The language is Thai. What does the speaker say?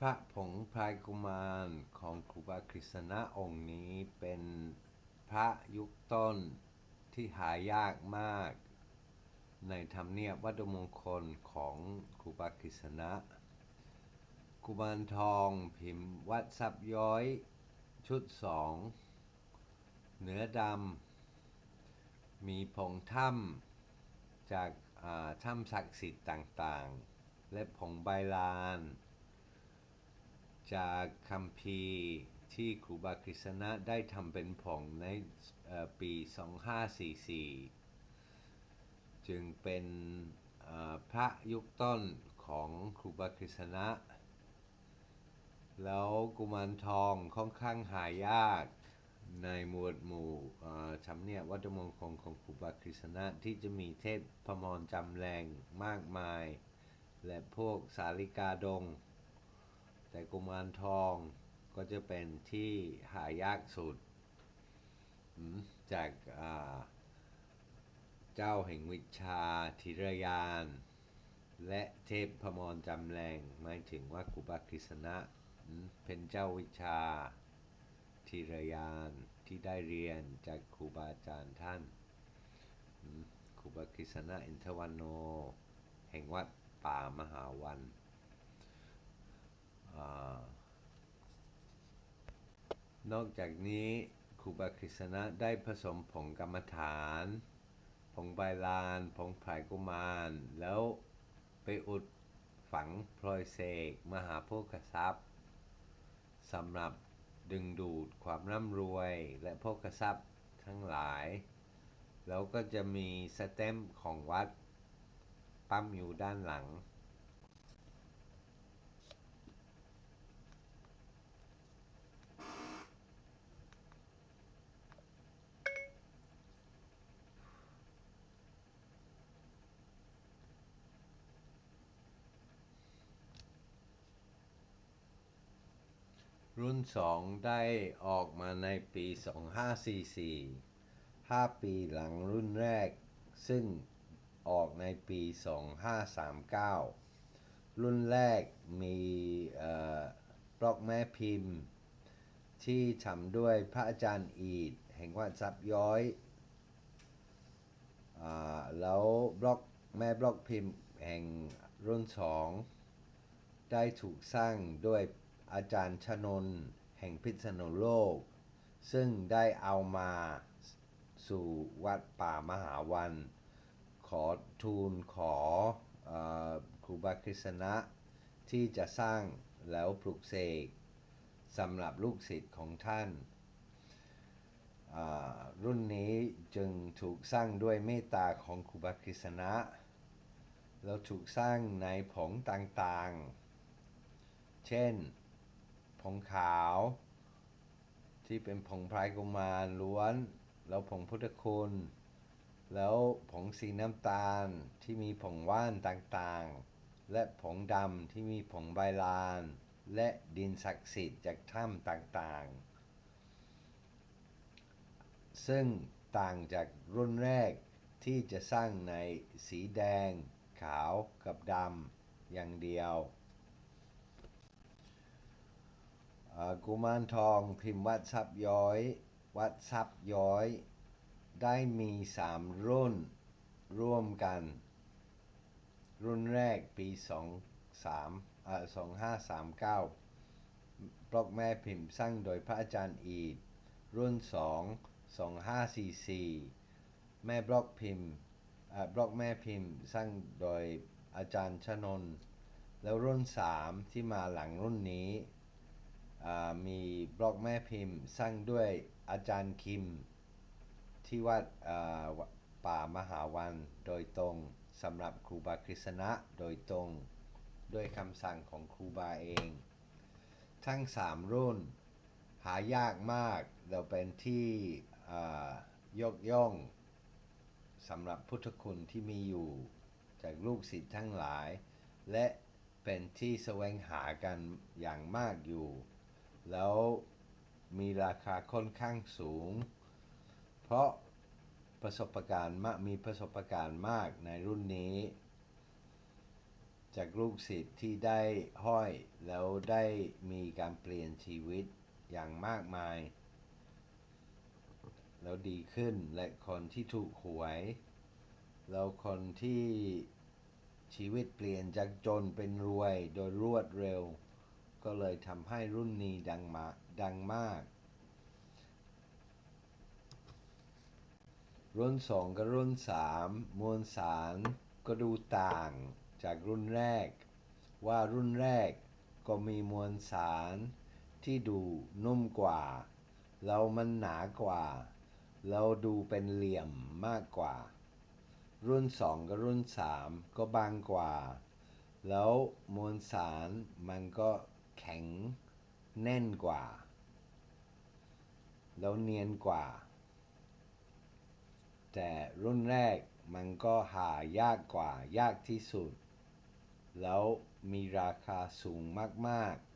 พระผงพรายกุมารของครูบาคริสณะองค์นี้เป็นพระยุคต้นที่หายากมาก ในธรรมเนียบวัดมงคลของครูบาคริสณะกุมารทองพิมพ์วัดซับย้อยชุดสองเนื้อดำมีผงถ้ำจากถ้ำศักดิ์สิทธิ์ต่างๆ และผงใบลาน จากคำพีร์ที่ครูบาคริสณะได้ทำเป็นผงในปี 2544 จึงเป็นพระยุคต้นของครูบาคริสณะ แล้วกุมารทองค่อนข้างหายากในหมวดหมู่ชำเนียวัดมงคลของครูบาคริสณะที่จะมีเทพพมรจำแรงมากมาย และพวกสาลิกาดง แต่กุมารทองก็จะเป็นที่หายากสุด จากเจ้าแห่งวิชาธิรยาน และเทพพมรจำแรงหมายถึงว่ากุบาคริสณะเป็นเจ้าวิชาธิรยานที่ได้เรียนจากครูบาอาจารย์ท่านครูบาคริสณะอินทวันโน แห่งวัดป่ามหาวัน นอกจากนี้ครูบาคริสณะได้ผสมผงกรรมฐาน ผงใบลาน ผงผายกุมาร แล้วไปอุดฝังพลอยเสกมหาโพกทรัพย์สำหรับดึงดูดความร่ำรวยและโภคทรัพย์ทั้งหลาย แล้วก็จะมีสเต็มของวัด ปั๊มอยู่ด้านหลัง รุ่น 2 ได้ออกมาในปี 2544 5 ปีหลังรุ่นแรก ซึ่งออกในปี 2539 รุ่นแรกมีบล็อกแม่พิมพ์ ที่ทำด้วยพระอาจารย์อีด แห่งวัดซับย้อยแล้วบล็อกแม่บล็อกพิมพ์แห่งรุ่น 2 ได้ถูกสร้างด้วย อาจารย์ชนน แห่งพิษณุโลก ซึ่งได้เอามาสู่วัดป่ามหาวัน ขอทูลขอครูบาคริสณะที่จะสร้างแล้วปลุกเสกสำหรับลูกศิษย์ของท่าน รุ่นนี้จึงถูกสร้างด้วยเมตตาของครูบาคริสณะแล้วถูกสร้างในผงต่างๆ เช่น ผงขาว ที่เป็นผงพรายกุมารล้วน แล้วผงพุทธคุณ แล้วผงสีน้ำตาลที่มีผงว่านต่างๆ และผงดำที่มีผงใบลาน และดินศักดิ์สิทธิ์จากถ้ำต่างๆ ซึ่งต่างจากรุ่นแรกที่จะสร้างในสีแดง ขาวกับดำอย่างเดียว กุมารทองพิมพ์วัดซับย้อย วัดซับย้อย ได้มีสามรุ่นร่วมกัน รุ่นแรกปี23อ่า2539บล็อกแม่พิมพ์สร้างโดยพระอาจารย์อีด รุ่น2 2544แม่บล็อกพิมพ์บล็อกแม่พิมพ์สร้างโดยอาจารย์ชนน แล้วรุ่น3ที่มาหลังรุ่นนี้ มีบล็อกแม่พิมพ์ สร้างด้วยอาจารย์คิม ที่วัดป่ามหาวันโดยตรงสำหรับครูบาคริสณะโดยตรงด้วยคำสั่งของครูบาเอง ทั้งสามรุ่น หายากมากเราเป็นที่ยกย่องสำหรับพุทธคุณที่มีอยู่ จากลูกศิษย์ทั้งหลาย และเป็นที่แสวงหากันอย่างมากอยู่ แล้วมีราคาค่อนข้างสูง เพราะประสบการณ์มากมีประสบการณ์มากในรุ่นนี้ จากลูกศิษย์ที่ได้ห้อยแล้วได้มีการเปลี่ยนชีวิตอย่างมากมาย แล้วดีขึ้นและคนที่ถูกหวย แล้วคนที่ชีวิตเปลี่ยนจากจนเป็นรวยโดยรวดเร็ว ก็เลยทำให้รุ่นนี้ดังมาดังมาก รุ่นสองกับรุ่นสามมวลสารก็ดูต่างจากรุ่นแรก ว่ารุ่นแรกก็มีมวลสารที่ดูนุ่มกว่าแล้วมันหนากว่าแล้วดูเป็นเหลี่ยมมากกว่า รุ่นสองกับรุ่นสามก็บางกว่า แล้วมวลสารมันก็ แข็งแน่นกว่า แล้วเนียนกว่า แต่รุ่นแรกมันก็หายากกว่ายากที่สุด แล้วมีราคาสูงมาก ๆ